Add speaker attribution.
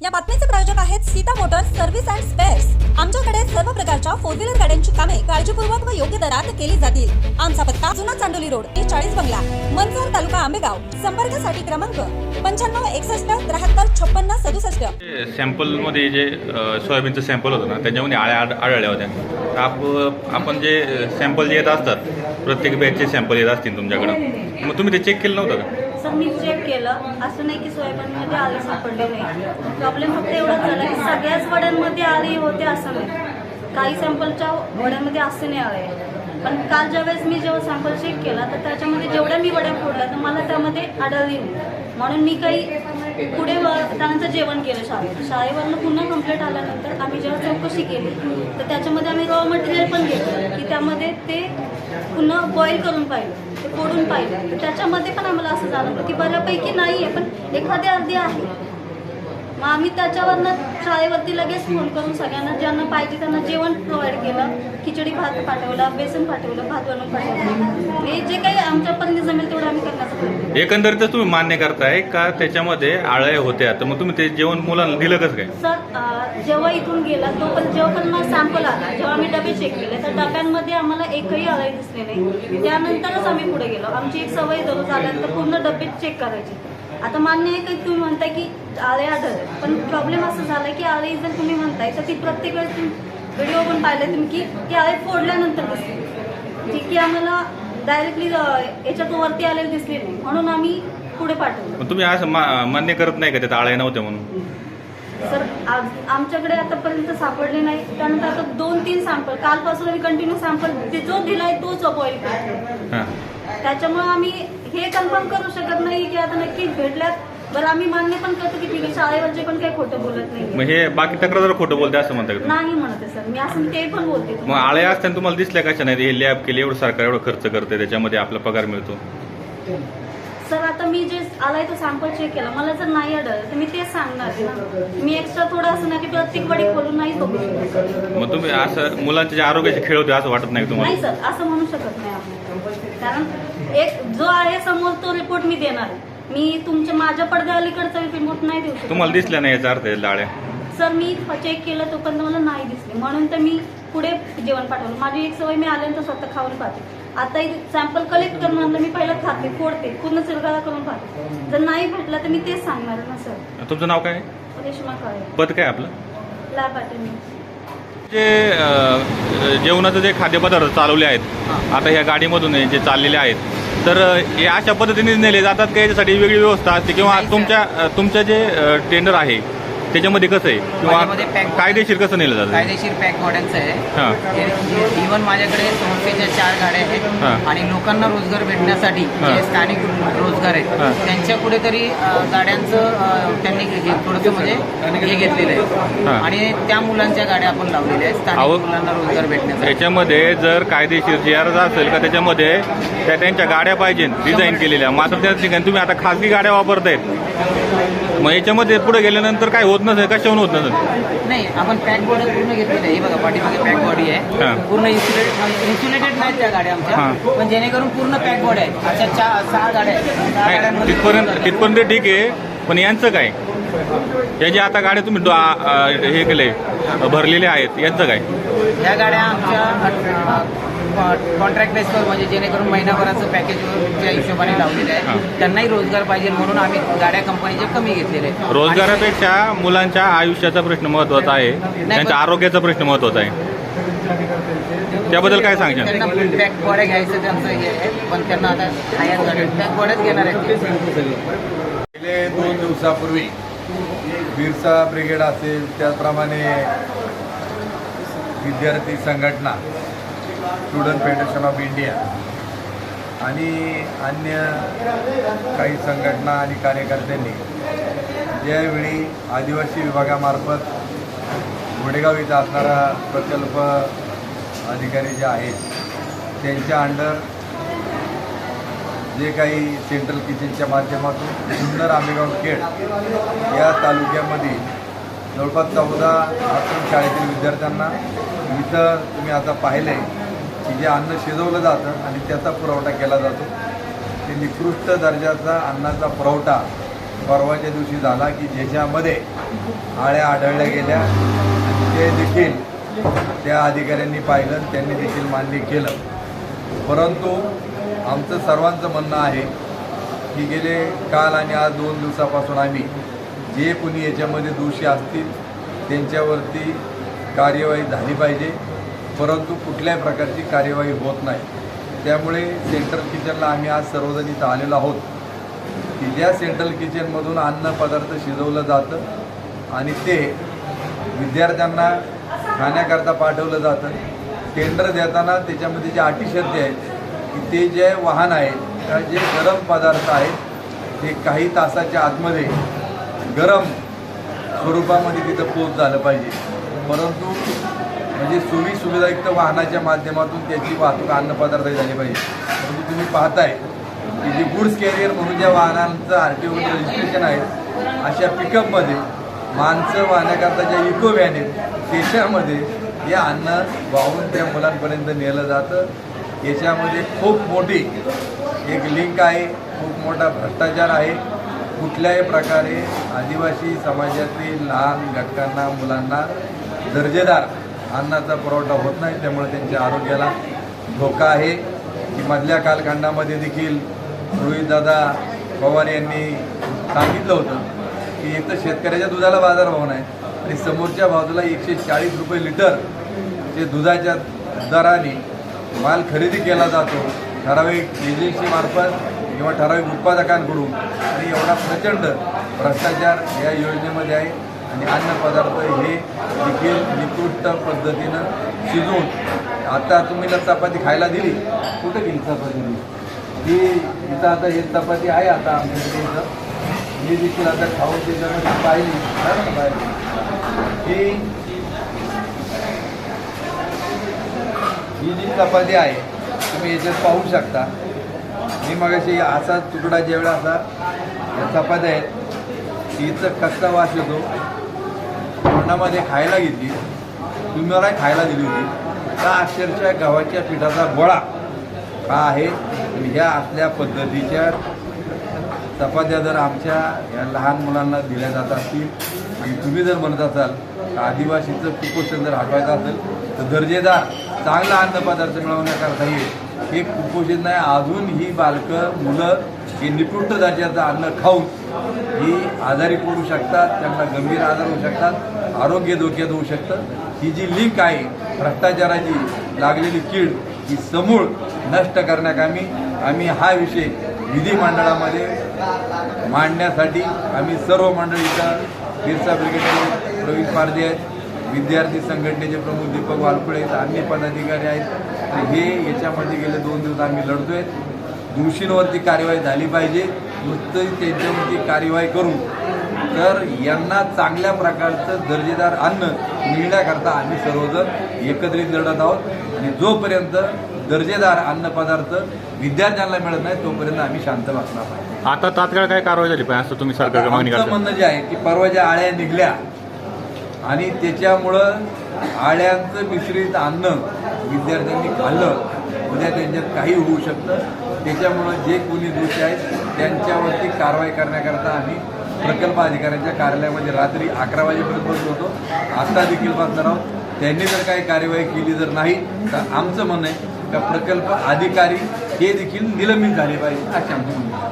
Speaker 1: या बातमीचे प्रायोजक आहेत Sita motors service and spares. आमच्याकडे सर्व प्रकारच्या फोर व्हीलर गाड्यांची कामे काळजीपूर्वक व योग्य दरात केली जातील. आमचा पत्ता जुना चांडोली रोड चाळीस बंगला मनसर तालुका आंबेगाव. संपर्कासाठी क्रमांक पंच्याण्णव एकसष्ट त्र्याहत्तर छप्पन्न सदुसष्ट.
Speaker 2: सॅम्पलमध्ये जे सोयाबीनचं सॅम्पल होतं ना त्याच्यामध्ये आळ्या आढळल्या होत्या. आप आपण जे सॅम्पल जे येत असतात प्रत्येक बॅचचे सॅम्पल येत असतील तुमच्याकडं. मग तुम्ही ते चेक केलं नव्हतं का?
Speaker 3: सर मी चेक केलं. असं नाही की सोयाबीनमध्ये आले सापडले नाही. प्रॉब्लेम फक्त एवढाच झाला की सगळ्याच वड्यांमध्ये आले होते असं नाही. काही सॅम्पलच्या वड्यांमध्ये असे नाही आले पण काल ज्यावेळेस मी जेव्हा सॅम्पल चेक केला तर त्याच्यामध्ये जेवढ्या मी वड्या फोडल्या तर मला त्यामध्ये आढळली म्हणून मी काही पुढे त्यांचं त्यानंतर जेवण केलं शाळेत. शाळेवरनं पुन्हा कंप्लेंट आल्यानंतर आम्ही जेव्हा चौकशी केली तर त्याच्यामध्ये आम्ही रॉ मटेरियल पण घेतलं की त्यामध्ये ते पुन्हा बॉईल करून पाहिलं ते फोडून पाहिलं. तर त्याच्यामध्ये पण आम्हाला असं जाणवलं की बऱ्यापैकी नाही आहे पण एखादी अर्धी आहे. मग आम्ही त्याच्यावरनं शाळेवरती लगेच फोन करून सगळ्यांना ज्यांना पाहिजे त्यांना जेवण प्रोव्हाइड केलं. खिचडी भात पाठवला बेसन पाठवलं भात बनवून पाठवलं. हे जे काही आमच्यापर्यंत जमेल तेवढं आम्ही करण्याचा प्रयत्न.
Speaker 2: एकंदरीतच तुम्ही मान्य करताय का त्याच्यामध्ये आळ्या होत्या? तर मग तुम्ही ते जेवण मुलांना दिलं कसं काय?
Speaker 3: सर अं, जेव्हा इथून गेला तो पण जेव्हा पण सॅम्पल आला जेव्हा आम्ही डबे चेक केले तर डब्यांमध्ये आम्हाला एकही आळाई दिसले नाही. त्यानंतरच आम्ही पुढे गेलो. आमची एक सवय दररोज आल्यानंतर पूर्ण डबे चेक करायची. आता मान्य आहे की तुम्ही म्हणताय की आळे आढळले पण प्रॉब्लेम असं झालाय की आळे जर तुम्ही म्हणताय तर ती प्रत्येक वेळेस तुम्ही व्हिडिओ पण पाहिले तुम्ही की ती आळे फोडल्यानंतर दिसली. जी की आम्हाला डायरेक्टली याच्यात वरती आलेली दिसली नाही. म्हणून आम्ही पुढे पाठवलं.
Speaker 2: तुम्ही असं मान्य करत नाही का? त्यात आळ्या नव्हत्या म्हणून.
Speaker 3: सर आमच्याकडे आतापर्यंत सापडले नाही. त्यानंतर आता दोन तीन सॅम्पल कालपासून आम्ही कंटिन्यू सॅम्पल जो दिलाय तोच बॉईल करतो
Speaker 2: हां.
Speaker 3: त्याच्यामुळे आम्ही हे कन्फर्म करू शकत नाही की आता नक्कीच भेटल्यात. बरं आम्ही मान्य पण करतो की ठीक आहे शाळेवरचे पण काही खोटं बोलत
Speaker 2: मग
Speaker 3: नाही
Speaker 2: हे बाकी तक्रार खोटं बोलते असं का तुम्ही?
Speaker 3: नाही म्हणत आहे सर. मी असं ते पण बोलते
Speaker 2: मग आळ्या असताना तुम्हाला दिसल्या कशा नाही हे लॅब केली एवढं सरकार एवढं खर्च करते त्याच्यामध्ये आपला पगार मिळतो.
Speaker 3: सर आता मी जे आलाय तो सॅम्पल चेक केला. मला जर नाही आढळलं तर मी तेच सांगणार आहे ना. मी एक्स्ट्रा थोडं असं नाही की प्रत्येक वडी खोलून नाही बघू शकत.
Speaker 2: मग तुम्ही असं मुलांचे जे आरोग्याचे खेळ होते असं वाटत नाही का
Speaker 3: नाही
Speaker 2: तुम्हाला
Speaker 3: सर. असं म्हणू शकत नाही आपण कारण एक जो आहे समोर तो रिपोर्ट मी देणार आहे. मी तुमच्या माझ्या पडद्या अलीकडचा रिपोर्ट नाही देऊ शकत.
Speaker 2: तुम्हाला दिसल्या नाही याचा अर्थ आहे आळ्या
Speaker 3: सर मी चेक केलं तोपर्यंत मला नाही दिसले. म्हणून तर मी पुढे जेवण पाठवलं. माझी एक सवय मी आल्यानंतर स्वतः खाऊन पाहते. आता सॅम्पल कलेक्ट करून आणलं मी पहिलं खाते फोडते पूर्ण चिरगाळा करून पाहते. जर नाही भेटला तर मी तेच सांगणार ना सर.
Speaker 2: तुमचं नाव काय
Speaker 3: रेश्मा काळे.
Speaker 2: पद काय आपलं?
Speaker 3: लॅब अटेंड
Speaker 2: जे अ, जेवणाचे जे खाद्यपदार्थ चालवले आहेत आता ह्या गाडीमधून हे जे चाललेले आहेत तर हे अशा पद्धतीने नेले जातात का याच्यासाठी वेगळी व्यवस्था असते किंवा. तुमच्या अ, तुमचं जे टेंडर आहे त्याच्यामध्ये कसं आहे किंवा
Speaker 4: pack-
Speaker 2: कायदेशीर कसं नेलं जातं
Speaker 4: कायदेशीर पॅक मॉडेलचं
Speaker 2: हां.
Speaker 4: आहे इव्हन माझ्याकडे संस्थेच्या चार गाड्या आहेत. आणि लोकांना रोजगार भेटण्यासाठी
Speaker 2: हां.
Speaker 4: जे स्थानिक रोजगार
Speaker 2: हां.
Speaker 4: आहेत त्यांच्या कुठेतरी अं, गाड्यांचं अं, त्यांनी हे थोडंसं म्हणजे हे घेतलेलं आहे
Speaker 2: हां.
Speaker 4: आणि त्या मुलांच्या गाड्या आपण लावलेल्या आहेत स्थानिक. मुलांना रोजगार भेटण्यासाठी
Speaker 2: याच्यामध्ये जर कायदेशीर जी आर असेल का त्याच्यामध्ये त्या त्यांच्या गाड्या पाहिजे डिझाईन केलेल्या मात्र त्या ठिकाणी तुम्ही आता खासगी गाड्या वापरतायत मग याच्यामध्ये पुढे गेल्यानंतर काय होत नसेल कशाहून होत नसेल?
Speaker 4: नाही आपण पॅक बॉडी पूर्ण घेतलेली आहे. हे बघा पाठीमागे पॅक बॉडी
Speaker 2: हां.
Speaker 4: आहे पूर्ण इन्सुलेटेड इन्सुलेटेड नाहीत त्या गाड्या आमच्या.
Speaker 2: हां.
Speaker 4: पण जेणेकरून पूर्ण पॅक बॉडी आहे. अशा चार सहा गाड्या आहेत. सहा
Speaker 2: नाही,
Speaker 4: गाड्यांमध्ये
Speaker 2: तिथपर्यंत तिथपर्यंत ठीक आहे पण यांचं काय? या ज्या आता गाड्या तुम्ही डो- आ- आ- हे केले भरलेले आहेत यांचं काय?
Speaker 4: ह्या गाड्या आमच्या कॉन्ट्रॅक्ट बेसवर म्हणजे जेणेकरून महिनाभराचं पॅकेजच्या हिशोबाने लावलेलं. आहे त्यांनाही रोजगार पाहिजे म्हणून आम्ही गाड्या कंपनीचे कमी घेतलेले आहेत.
Speaker 2: रोजगारापेक्षा मुलांच्या आयुष्याचा प्रश्न महत्त्वाचा आहे त्यांच्या आरोग्याचा प्रश्न महत्त्वाचा आहे त्याबद्दल काय सांगशाल
Speaker 4: त्यांना पॅक घ्यायचं त्यांचं हे आहे पण त्यांना आता पॅक घेणार आहेत.
Speaker 5: गेले दोन दिवसापूर्वी बिरसा ब्रिगेड असेल त्याचप्रमाणे विद्यार्थी संघटना स्टुडंट फेडरेशन ऑफ इंडिया आणि अन्य काही संघटना आणि कार्यकर्त्यांनी ज्यावेळी आदिवासी विभागामार्फत गुडेगाव इथं असणारा प्रकल्प अधिकारी जे आहेत त्यांच्या अंडर जे काही सेंट्रल किचनच्या माध्यमातून सुंदर आंबेगाव खेड या तालुक्यामध्ये जवळपास चौदा आश्रम शाळेतील विद्यार्थ्यांना इथं तुम्ही आता पाहिलं आहे की जे अन्न शिजवलं जातं आणि त्याचा पुरवठा केला जातो. ते निकृष्ट दर्जाचा अन्नाचा पुरवठा परवाच्या दिवशी झाला की ज्याच्यामध्ये आळ्या आढळल्या गेल्या. ते देखील त्या अधिकाऱ्यांनी पाहिलं त्यांनी देखील मान्य केलं. परंतु आमचं सर्वांचं म्हणणं आहे की गेले काल आणि आज दोन दिवसापासून आम्ही जे कोणी याच्यामध्ये दोषी असतील त्यांच्यावरती कार्यवाही झाली पाहिजे. परंतु कुठल्याही प्रकारची कार्यवाही होत नाही. त्यामुळे सेंट्रल किचनला आम्ही आज सर्वजण इथं आलेलो आहोत. की ज्या सेंट्रल किचनमधून अन्नपदार्थ शिजवलं जातं आणि ते विद्यार्थ्यांना खाण्याकरता पाठवलं जातं. टेंडर देताना त्याच्यामध्ये जे अटीशर्ती आहेत की ते जे वाहन आहे त्या जे गरम पदार्थ आहेत ते काही तासाच्या आतमध्ये गरम स्वरूपामध्ये तिथं पोच झालं पाहिजे. परंतु म्हणजे सोयी सुविधायुक्त वाहनाच्या माध्यमातून त्याची वाहतूक अन्नपदार्थ झाली पाहिजे. परंतु तुम्ही पाहताय की जे गुड्स कॅरियर म्हणून ज्या वाहनांचं आर टी ओवर रजिस्ट्रेशन आहे अशा पिकअपमध्ये माणसं वाहण्याकरता ज्या इको व्हॅन आहेत त्याच्यामध्ये हे अन्न वाहून त्या मुलांपर्यंत नेलं जातं. याच्यामध्ये खूप मोठी एक लिंक आहे खूप मोठा भ्रष्टाचार आहे. कुठल्याही प्रकारे आदिवासी समाजातील लहान घटकांना मुलांना दर्जेदार अन्नाचा पुरवठा होत नाही त्यामुळे त्यांच्या आरोग्याला धोका आहे. की मधल्या कालखंडामध्ये देखील रोहितदादा पवार यांनी सांगितलं होतं की एक तर शेतकऱ्याच्या दुधाला बाजारभाव नाही आणि समोरच्या बाजूला एकशे चाळीस रुपये लिटर जे दुधाच्या दराने माल खरेदी केला जातो ठराविक एजन्सीमार्फत किंवा ठराविक उत्पादकांकडून आणि एवढा प्रचंड भ्रष्टाचार या योजनेमध्ये आहे. आणि अन्नपदार्थ हे देखील निकृष्ट पद्धतीनं शिजवून आता तुम्ही जर चपाती खायला दिली कुठं गेली चपाती ही इथं आता ही चपाती आहे आता आमच्याकडे इथं. मी देखील आता खाऊन त्याच्यामध्ये पाहिली. ना पाहिली ही ही जी चपाती आहे तुम्ही याच्यात पाहू शकता. मी मगाशी असा तुकडा जेवढा असा चपात्या आहेत हिचं कच्चा वास येतो. तोंडामध्ये खायला घेतली. तुम्ही मला खायला दिली होती. का अक्षरशः गव्हाच्या पिठाचा गोळा हा आहे. ह्या असल्या पद्धतीच्या चपात्या जर आमच्या या लहान मुलांना दिल्या जात असतील आणि तुम्ही जर म्हणत असाल आदिवासीचं कुपोषण जर हटवायचं असेल तर दर्जेदार चांगला अन्नपदार्थ मिळवण्याकरता येईल हे कुपोषण नाही. अजून ही बालकं मुलं हे निकृष्ट दर्जाचं अन्न खाऊन ही आजारी पडू शकतात त्यांना गंभीर आजार होऊ शकतात. आरोग्य धोक्यात होऊ शकतं. ही जी लीक आहे भ्रष्टाचाराची लागलेली कीड ही समूळ नष्ट करण्याकामी आम्ही हा विषय विधिमंडळामध्ये मांडण्यासाठी आम्ही सर्व मंडळीचा बिरसा ब्रिगेडचे प्रवीण पारदे आहेत विद्यार्थी संघटनेचे प्रमुख दीपक वालकुळे आहेत अन्य पदाधिकारी आहेत. तर हे याच्यामध्ये गेले दोन दिवस आम्ही लढतोय. दोषींवरती कार्यवाही झाली पाहिजे. नुसतं त्यांच्यावरती कार्यवाही करून तर यांना चांगल्या प्रकारचं दर्जेदार अन्न मिळण्याकरता आम्ही सर्वजण एकत्रित लढत आहोत. आणि जोपर्यंत दर्जेदार अन्नपदार्थ विद्यार्थ्यांना मिळत नाही तोपर्यंत आम्ही शांत बसणार नाही.
Speaker 2: आता तात्काळ काय कारवाई झाली? पाहिजे असं तुम्ही सरकारकडे मागणी
Speaker 5: आमचं
Speaker 2: करता.
Speaker 5: म्हणणं जे आहे की परवा ज्या आळ्या निघल्या आणि त्याच्यामुळं आळ्यांचं मिश्रित अन्न विद्यार्थ्यांनी खाल्लं उद्या त्यांच्यात काही होऊ शकतं. त्याच्यामुळं जे कोणी दोषी आहेत त्यांच्यावरती कारवाई करण्याकरता आम्ही प्रकल्प अधिकाऱ्यांच्या कार्यालयामध्ये रात्री अकरा वाजेपर्यंत बसलो होतो. आता देखील बसणार आहोत. त्यांनी जर काही कार्यवाही केली जर नाही तर आमचं म्हणणं आहे का प्रकल्प अधिकारी हे देखील निलंबित झाले पाहिजे. असे आमचे म्हणणं